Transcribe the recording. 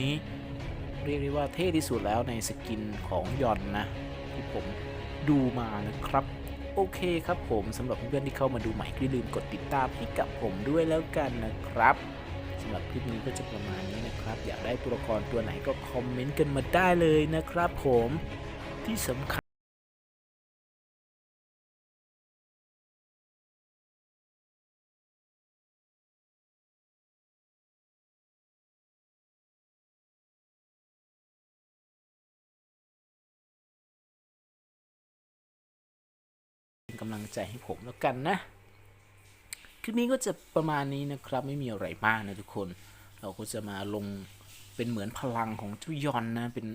นี้ เรียกได้ว่าเท่ที่สุดแล้วในสกินของยอนนะ ที่ผมดูมานะครับ โอเคครับผมสำหรับเพื่อนที่เข้ามาดูใหม่ก็อย่าลืมกดติดตามให้กับผมด้วยแล้วกันนะครับสำหรับคลิปนี้ก็จะประมาณนี้นะครับ อยากได้ตัวละครตัวไหนก็คอมเมนต์กันมาได้เลยนะครับผมที่สำคัญ กำลังใจให้ผมแล้วกันนะ คลิปนี้ก็จะประมาณนี้นะครับ ไม่มีอะไรมากนะทุกคน เราก็จะมาลงเป็นเหมือนพลังของเจ้ายอนนะ เป็น